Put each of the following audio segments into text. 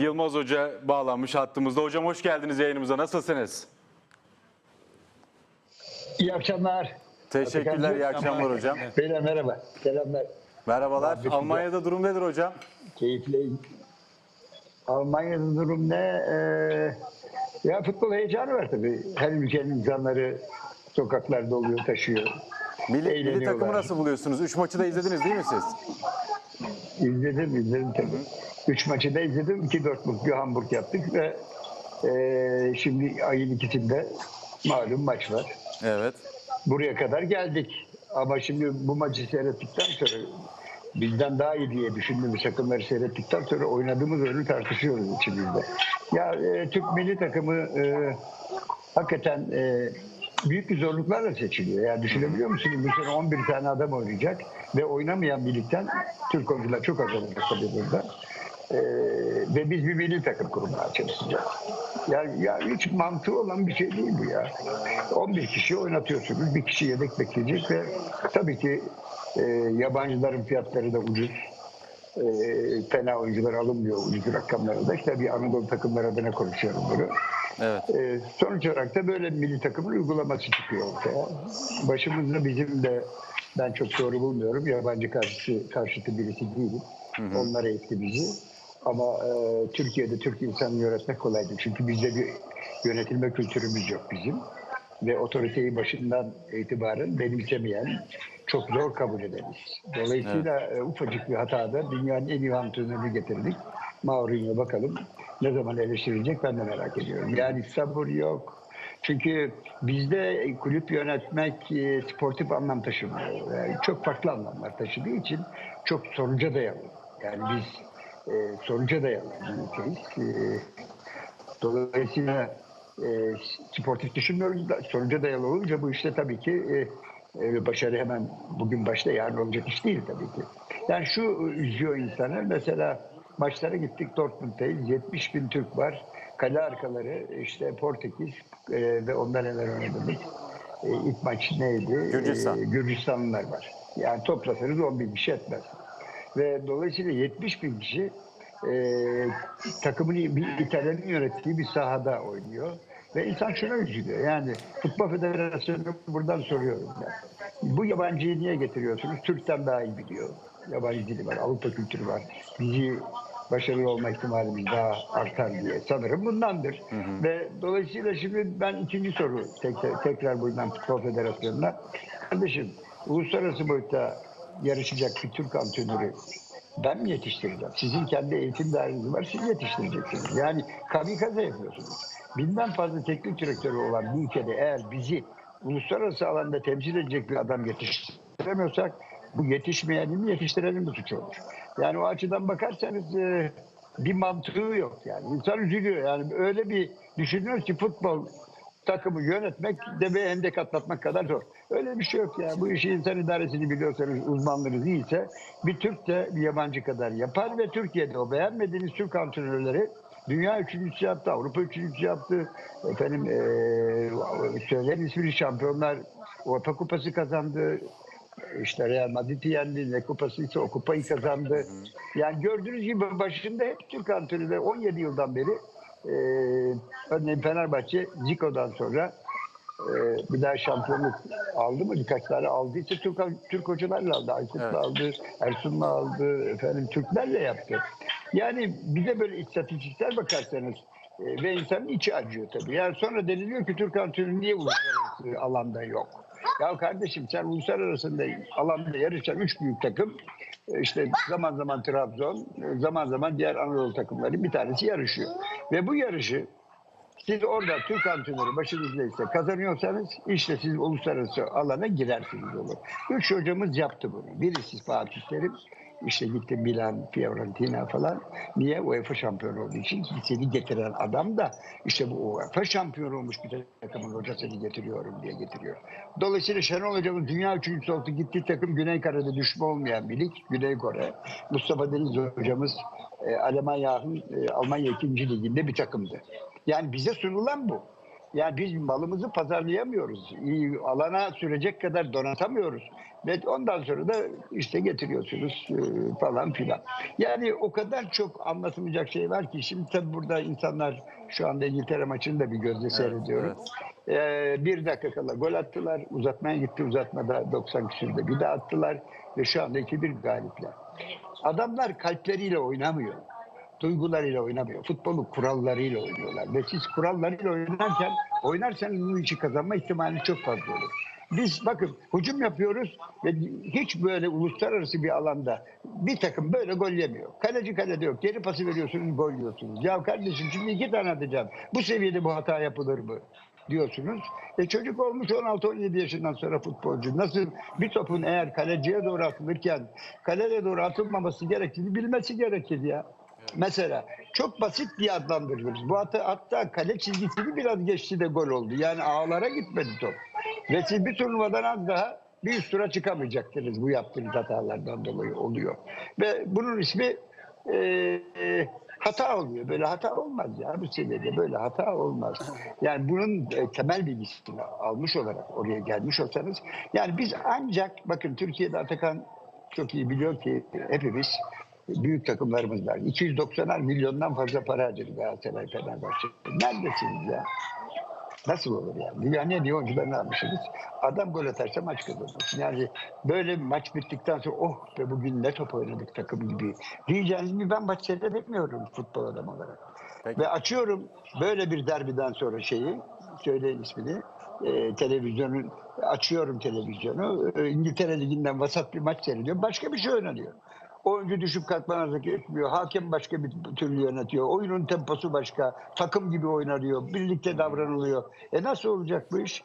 Yılmaz Hoca bağlanmış hattımızda. Hocam hoş geldiniz yayınımıza. Nasılsınız? İyi akşamlar. Teşekkürler, iyi akşamlar hocam. Beyler merhaba. Selamlar. Merhabalar. Muhabbet Almanya'da durum nedir hocam? Keyifliyim. Almanya'da durum ne? Ee, ya futbol heyecanı var tabii. Her ülkenin insanları sokaklarda oluyor, taşıyor. Milli, milli takımı nasıl buluyorsunuz? Üç maçı da izlediniz değil mi siz? İzledim, izledim tabii. Üç maçı da izledim. İki Dortmund, bir Hamburg yaptık ve ee, şimdi ayın ikisinde malum maç var. Evet. buraya kadar geldik. Ama şimdi bu maçı seyrettikten sonra bizden daha iyi diye düşündüğümüz takımları seyrettikten sonra oynadığımız oyunu tartışıyoruz içimizde. Ya e, Türk milli takımı e, hakikaten e, büyük bir zorluklarla seçiliyor. Yani düşünebiliyor musunuz? Bu sene 11 tane adam oynayacak ve oynamayan birlikten Türk oyuncular çok az olacak tabii burada. Ee, ve biz bir milli takım kurmaya çalışacağız. Ya, ya hiç mantığı olan bir şey değil bu ya. 11 kişi oynatıyorsunuz. Bir kişi yedek bekleyecek ve tabii ki e, yabancıların fiyatları da ucuz. E, fena oyuncular alınmıyor ucuz rakamlara da. İşte bir Anadolu takımları adına konuşuyorum bunu. Evet. E, sonuç olarak da böyle milli takımın uygulaması çıkıyor ortaya. Başımızda bizim de ben çok doğru bulmuyorum. Yabancı karşıtı, karşıtı birisi değilim. Onlar eğitti bizi. Ama e, Türkiye'de Türk insanı yönetmek kolaydı. Çünkü bizde bir yönetilme kültürümüz yok bizim. Ve otoriteyi başından itibaren benimsemeyen, çok zor kabul ederiz. Dolayısıyla e, ufacık bir hatada dünyanın en iyi antrenörünü getirdik. Mourinho bakalım ne zaman eleştirilecek ben de merak ediyorum. Yani sabır yok. Çünkü bizde kulüp yönetmek e, sportif anlam taşımıyor. Yani çok farklı anlamlar taşıdığı için çok sonuca dayalı. Yani biz e, sonuca dayalı bir ülkeyiz. E, dolayısıyla e, sportif düşünmüyoruz da sonuca dayalı olunca bu işte tabii ki e, e, başarı hemen bugün başta yarın olacak iş değil tabii ki. Yani şu üzüyor insanı mesela maçlara gittik Dortmund'dayız 70 bin Türk var. Kale arkaları işte Portekiz e, ve ondan neler oynadık. E, ilk maç neydi? Gürcistan. E, Gürcistanlılar var. Yani toplasanız 10 bin kişi etmez. Ve dolayısıyla 70 bin kişi e, takımını bir İtalyan'ın yönettiği bir sahada oynuyor. Ve insan şuna üzülüyor. Yani Futbol Federasyonu buradan soruyorum ben. Bu yabancıyı niye getiriyorsunuz? Türk'ten daha iyi biliyor. Yabancı dili var, Avrupa kültürü var. Bizi başarılı olma ihtimalimiz daha artar diye sanırım bundandır. Ve dolayısıyla şimdi ben ikinci soru tek- tekrar buradan Futbol Federasyonu'na. Kardeşim uluslararası boyutta yarışacak bir Türk antrenörü ben mi yetiştireceğim? Sizin kendi eğitim daireniz var, siz yetiştireceksiniz. Yani kamikaze yapıyorsunuz. Binden fazla teknik direktörü olan bir ülkede eğer bizi uluslararası alanda temsil edecek bir adam yetiştiremiyorsak bu yetişmeyenin yetiştirenin de suçu olur. Yani o açıdan bakarsanız e, bir mantığı yok yani. İnsan üzülüyor yani öyle bir düşünüyor ki futbol takımı yönetmek deve endek atlatmak kadar zor. Öyle bir şey yok ya. Bu işi insan idaresini biliyorsanız uzmanlarınız iyiyse bir Türk de bir yabancı kadar yapar ve Türkiye'de o beğenmediğiniz Türk antrenörleri dünya üçüncüsü yaptı, Avrupa üçüncüsü yaptı. Efendim eee söyleyen ismini şampiyonlar Avrupa Kupası kazandı. İşte Real Madrid'i yendi. Ne kupası ise o kupayı kazandı. Yani gördüğünüz gibi başında hep Türk antrenörleri 17 yıldan beri e, örneğin Fenerbahçe Zico'dan sonra e, bir daha şampiyonluk aldı mı? Birkaç tane aldıysa Türk, Türk hocalarla aldı. Aykut'la Evet. aldı, Ersun'la aldı, efendim Türklerle yaptı. Yani bize böyle istatistiksel bakarsanız e, ve insanın içi acıyor tabii. Yani sonra deniliyor ki Türk antrenörü niye uluslararası alanda yok? Ya kardeşim sen uluslararası alanda yarışan üç büyük takım işte zaman zaman Trabzon, zaman zaman diğer Anadolu takımları bir tanesi yarışıyor. Ve bu yarışı siz orada Türk antrenörü başınızdaysa kazanıyorsanız işte siz uluslararası alana girersiniz olur. Üç hocamız yaptı bunu. Birisi Fatih Terim, işte gitti Milan, Fiorentina falan. Niye? UEFA şampiyonu olduğu için seni getiren adam da işte bu UEFA şampiyonu olmuş bir takımın hocasını getiriyorum diye getiriyor. Dolayısıyla Şenol hocamız dünya üçüncüsü oldu. Gittiği takım Güney Kore'de düşme olmayan bir lig. Güney Kore. Mustafa Deniz hocamız e, Almanya'nın e, Almanya 2. liginde bir takımdı. Yani bize sunulan bu. Yani biz malımızı pazarlayamıyoruz. İyi, alana sürecek kadar donatamıyoruz. Ve ondan sonra da işte getiriyorsunuz e, falan filan. Yani o kadar çok anlatılacak şey var ki şimdi tabii burada insanlar şu anda İngiltere maçını da bir gözle seyrediyorum. Ee, bir dakika kala gol attılar. Uzatmaya gitti. Uzatmada 90 küsürde bir daha attılar. Ve şu anda 2-1 galipler. Adamlar kalpleriyle oynamıyor. Duygularıyla oynamıyor. Futbolu kurallarıyla oynuyorlar. Ve siz kurallarıyla oynarken oynarsanız bu işi kazanma ihtimali çok fazla olur. Biz bakın hücum yapıyoruz ve hiç böyle uluslararası bir alanda bir takım böyle gol yemiyor. Kaleci kalede yok. Geri pası veriyorsunuz gol yiyorsunuz. Ya kardeşim şimdi iki tane atacağım. Bu seviyede bu hata yapılır mı? diyorsunuz. E çocuk olmuş 16-17 yaşından sonra futbolcu. Nasıl bir topun eğer kaleciye doğru atılırken kaleye doğru atılmaması gerektiğini bilmesi gerekir ya. Mesela çok basit diye adlandırıyoruz. Bu hatta, hatta kale çizgisini biraz geçti de gol oldu. Yani ağlara gitmedi top. Ve bir turnuvadan az daha bir üst tura çıkamayacaktınız bu yaptığınız hatalardan dolayı oluyor. Ve bunun ismi e, e, hata oluyor. Böyle hata olmaz ya bu seviyede böyle hata olmaz. Yani bunun e, temel bilgisini almış olarak oraya gelmiş olsanız yani biz ancak bakın Türkiye'de Atakan çok iyi biliyor ki hepimiz büyük takımlarımız var. 290'ar milyondan fazla para harcadı Galatasaray Fenerbahçe. Neredesiniz ya? Nasıl olur yani? Dünyanın en iyi oyuncularını almışsınız. Adam gol atarsa maç kazanır. Yani böyle maç bittikten sonra oh be bugün ne top oynadık takım gibi. Diyeceğiniz gibi ben maç seyredemiyorum futbol adam olarak. Peki. Ve açıyorum böyle bir derbiden sonra şeyi, söyleyin ismini, e, televizyonun açıyorum televizyonu. E, İngiltere Ligi'nden vasat bir maç seyrediyorum. Başka bir şey oynanıyor. Oyuncu düşüp hareket etmiyor. Hakem başka bir türlü yönetiyor. Oyunun temposu başka. Takım gibi oynanıyor. Birlikte davranılıyor. E nasıl olacak bu iş?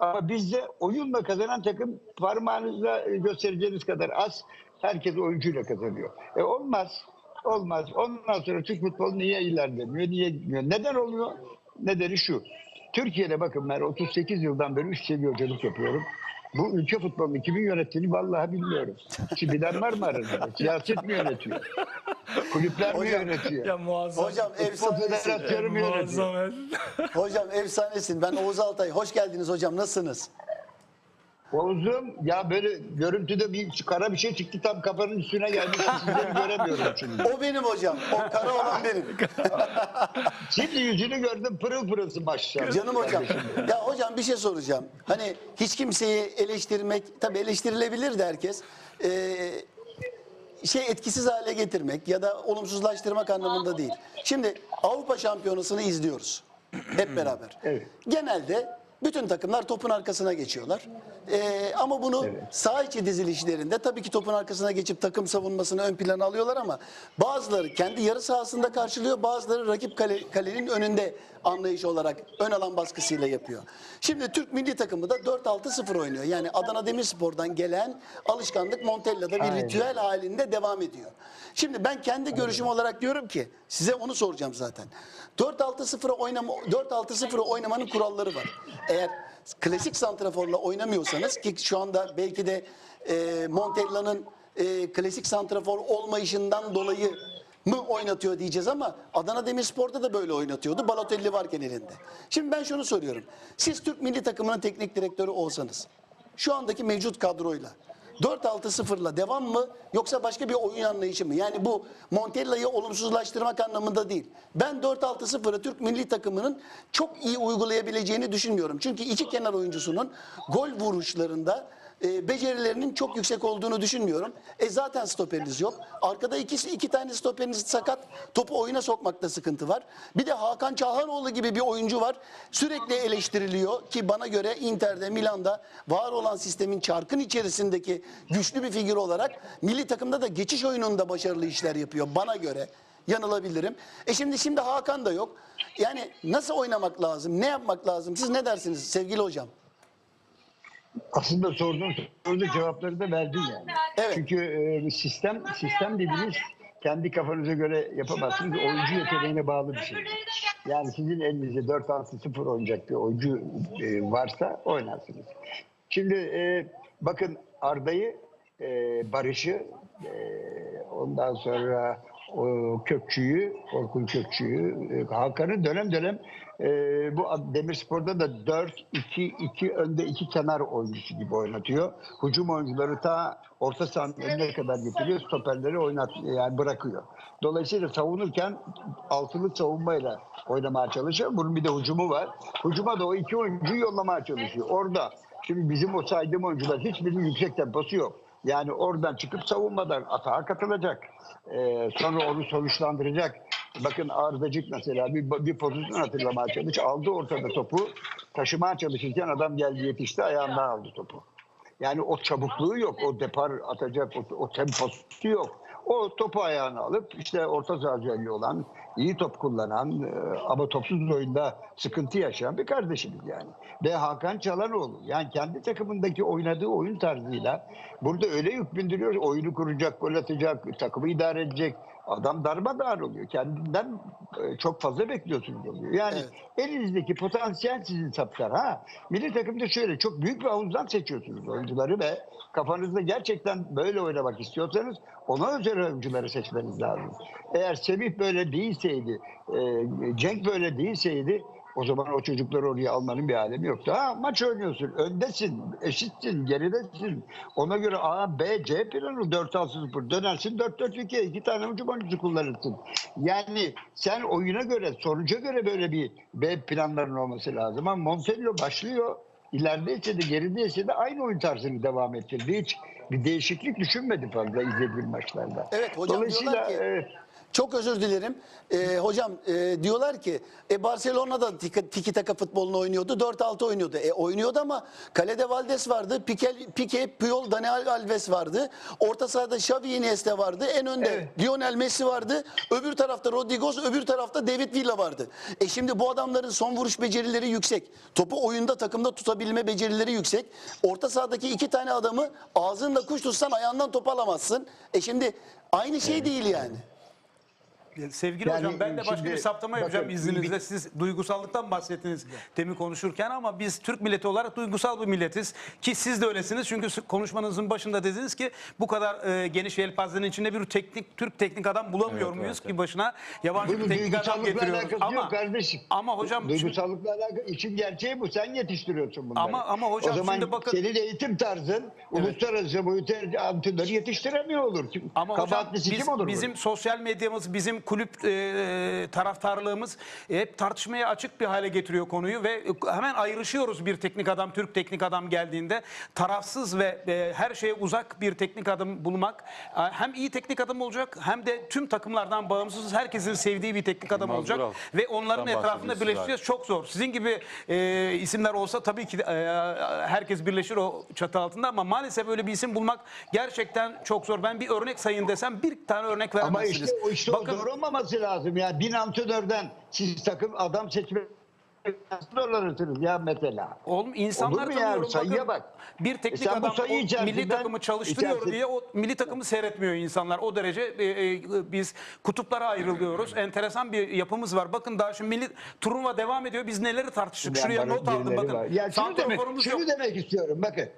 Ama bizde oyunla kazanan takım parmağınızla göstereceğiniz kadar az. Herkes oyuncuyla kazanıyor. E olmaz. Olmaz. Ondan sonra Türk futbolu niye ilerlemiyor? Niye gitmiyor? Neden oluyor? Nedeni şu. Türkiye'de bakın ben 38 yıldan beri üst seviye hocalık yapıyorum. Bu ülke futbolunu kimin yönettiğini vallahi bilmiyorum. Şimdi bilen var mı aranızda? Siyaset mi yönetiyor? Kulüpler mi Hocam, yönetiyor? Ya muazzam. Hocam Futbol efsanesin. Federasyonu mu yönetiyor? muazzam. Hocam efsanesin. Ben Oğuz Altay. Hoş geldiniz hocam. Nasılsınız? Oğuz'um ya böyle görüntüde bir kara bir şey çıktı tam kafanın üstüne gelmiş. Sizleri göremiyorum şimdi. O benim hocam. O kara olan benim. Şimdi yüzünü gördüm pırıl pırılsın maşallah. Canım hocam. Ya hocam bir şey soracağım. Hani hiç kimseyi eleştirmek, tabii eleştirilebilir de herkes. Ee, şey etkisiz hale getirmek ya da olumsuzlaştırmak anlamında değil. Şimdi Avrupa Şampiyonası'nı izliyoruz. Hep beraber. Evet. Genelde bütün takımlar topun arkasına geçiyorlar. Ee, ama bunu Evet. sağ içi dizilişlerinde tabii ki topun arkasına geçip takım savunmasını ön plana alıyorlar ama bazıları kendi yarı sahasında karşılıyor, bazıları rakip kale- kalenin önünde anlayış olarak ön alan baskısıyla yapıyor. Şimdi Türk milli takımı da 4-6-0 oynuyor. Yani Adana Demirspor'dan gelen alışkanlık Montella'da bir Aynen. ritüel halinde devam ediyor. Şimdi ben kendi görüşüm olarak diyorum ki size onu soracağım zaten. 4-6-0'ı oynama 4-6-0'ı oynamanın kuralları var. Eğer klasik santraforla oynamıyorsanız ki şu anda belki de e, Montella'nın e, klasik santrafor olmayışından dolayı mı oynatıyor diyeceğiz ama Adana Demirspor'da da böyle oynatıyordu. Balotelli varken elinde. Şimdi ben şunu soruyorum. Siz Türk milli takımının teknik direktörü olsanız şu andaki mevcut kadroyla 4-6-0'la devam mı yoksa başka bir oyun anlayışı mı? Yani bu Montella'yı olumsuzlaştırmak anlamında değil. Ben 4-6-0'ı Türk milli takımının çok iyi uygulayabileceğini düşünmüyorum. Çünkü iki kenar oyuncusunun gol vuruşlarında e, becerilerinin çok yüksek olduğunu düşünmüyorum. E zaten stoperiniz yok. Arkada ikisi iki tane stoperiniz sakat. Topu oyuna sokmakta sıkıntı var. Bir de Hakan Çalhanoğlu gibi bir oyuncu var. Sürekli eleştiriliyor ki bana göre Inter'de, Milan'da var olan sistemin çarkın içerisindeki güçlü bir figür olarak milli takımda da geçiş oyununda başarılı işler yapıyor bana göre. Yanılabilirim. E şimdi şimdi Hakan da yok. Yani nasıl oynamak lazım? Ne yapmak lazım? Siz ne dersiniz sevgili hocam? Aslında sorduğum soruda cevapları da verdin yani. Evet. Çünkü e, sistem sistem dediğiniz kendi kafanıza göre yapamazsınız. Oyuncu yeteneğine bağlı bir şey. Yani sizin elinizde 4-6-0 oynayacak bir oyuncu e, varsa oynarsınız. Şimdi e, bakın Arda'yı, e, Barış'ı, e, ondan sonra Kökçü'yü, Orkun Kökçü'yü, e, Hakan'ı dönem dönem e, bu Demirspor'da da 4-2-2 önde iki kenar oyuncusu gibi oynatıyor. Hücum oyuncuları ta orta sahanın önüne kadar getiriyor. Stoperleri oynat yani bırakıyor. Dolayısıyla savunurken altılı savunmayla oynamaya çalışıyor. Bunun bir de hücumu var. Hücuma da o iki oyuncuyu yollamaya çalışıyor. Orada şimdi bizim o saydığım oyuncular hiçbirinin yüksek temposu yok. Yani oradan çıkıp savunmadan atağa katılacak. Ee, sonra onu sonuçlandıracak. Bakın Arzacık mesela bir, bir pozisyon hatırlamaya çalış. Aldı ortada topu. Taşımaya çalışırken adam geldi yetişti ayağından aldı topu. Yani o çabukluğu yok. O depar atacak o, o temposu yok. O topu ayağına alıp işte orta saha olan, iyi top kullanan e, ama topsuz oyunda sıkıntı yaşayan bir kardeşimiz yani. Ve Hakan Çalanoğlu yani kendi takımındaki oynadığı oyun tarzıyla burada öyle yük bindiriyor. Oyunu kuracak, gol atacak, takımı idare edecek. Adam darmadağın oluyor. Kendinden e, çok fazla bekliyorsunuz oluyor. Yani Evet. elinizdeki potansiyel sizin saptar. Ha, milli takımda şöyle çok büyük bir havuzdan seçiyorsunuz oyuncuları ve kafanızda gerçekten böyle oynamak istiyorsanız ona özel oyuncuları seçmeniz lazım. Eğer Semih böyle değilseydi, e, Cenk böyle değilseydi o zaman o çocukları oraya almanın bir alemi yoktu. Ha maç oynuyorsun, öndesin, eşitsin, geridesin. Ona göre A, B, C planı 4-6-0 dönersin 4-4-2 iki tane hücum oyuncusu kullanırsın. Yani sen oyuna göre, sonuca göre böyle bir B planların olması lazım. Ama Montella başlıyor. İlerideyse de gerideyse de aynı oyun tarzını devam ettirdi. Hiç bir değişiklik düşünmedi fazla izlediğim maçlarda. Evet, hocam Dolayısıyla diyorlar ki- evet, Çok özür dilerim. Ee, hocam e, diyorlar ki e, Barcelona'da tiki, tiki taka futbolunu oynuyordu. 4-6 oynuyordu. E, oynuyordu ama kalede Valdes vardı. Pique, Pique Puyol, Daniel Alves vardı. Orta sahada Xavi Iniesta vardı. En önde Lionel Messi vardı. Öbür tarafta Rodriguez, öbür tarafta David Villa vardı. E şimdi bu adamların son vuruş becerileri yüksek. Topu oyunda takımda tutabilme becerileri yüksek. Orta sahadaki iki tane adamı ağzında kuş tutsan ayağından top alamazsın. E şimdi aynı şey değil yani. Sevgili Yani hocam ben de başka şimdi bir saptama bakın, yapacağım izninizle. bir- Siz duygusallıktan bahsettiniz demin konuşurken ama biz Türk milleti olarak duygusal bir milletiz. Ki siz de öylesiniz çünkü konuşmanızın başında dediniz ki bu kadar e, geniş yelpazenin içinde bir teknik Türk teknik adam bulamıyor Evet, muyuz evet, ki başına yabancı Bunun bir teknik adam getiriyoruz. Ama kardeşim. ama hocam şimdi- Duygusallıkla alakası işin gerçeği bu. Sen yetiştiriyorsun bunları. Ama- ama hocam o zaman şimdi bakın- senin eğitim tarzın uluslararası boyutlu antrenörü yetiştiremiyor olur. Ama hocam kabahatlisi biz, kim olur? bizim sosyal medyamız, bizim kulüp e, taraftarlığımız hep tartışmaya açık bir hale getiriyor konuyu ve hemen ayrışıyoruz bir teknik adam, Türk teknik adam geldiğinde. Tarafsız ve e, her şeye uzak bir teknik adam bulmak e, hem iyi teknik adam olacak hem de tüm takımlardan bağımsız herkesin sevdiği bir teknik adam Yılmaz olacak Vural. ve onların Sen etrafında birleşeceğiz. Çok zor. Sizin gibi e, isimler olsa tabii ki e, herkes birleşir o çatı altında ama maalesef öyle bir isim bulmak gerçekten çok zor. Ben bir örnek sayın desem bir tane örnek Ama veremezsiniz. işte o işte Bakın, o zor olmaması lazım ya. Bin antrenörden siz takım adam seçme nasıl dolanırsınız ya mesela. Oğlum insanlar Olur mu ya? tanıyorum. Sayıya Bakın, bak. Bir E teknik bu adam milli içerisinden- takımı çalıştırıyor içerisi- diye o milli takımı seyretmiyor insanlar. O derece e, e, biz kutuplara ayrılıyoruz. Enteresan bir yapımız var. Bakın daha şimdi milli turnuva devam ediyor. Biz neleri tartıştık? Şuraya not aldım bakın. var. Ya şunu demek, şunu yok. demek istiyorum bakın.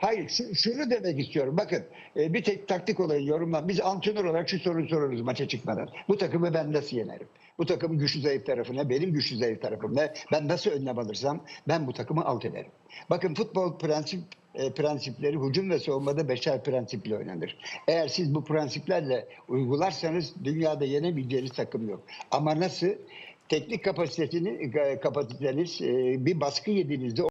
Hayır şu- şunu demek istiyorum. Bakın e, bir tek taktik olayı yorumlan. Biz antrenör olarak şu soruyu sorarız maça çıkmadan. Bu takımı ben nasıl yenerim? Bu takımın güçlü zayıf tarafı ne? Benim güçlü zayıf tarafım ne? Ben nasıl önlem alırsam ben bu takımı alt ederim. Bakın futbol prensip e, prensipleri hücum ve savunmada beşer prensiple oynanır. Eğer siz bu prensiplerle uygularsanız dünyada yenemeyeceğiniz takım yok. Ama nasıl? Teknik kapasitesini kapasiteniz e, bir baskı yediğinizde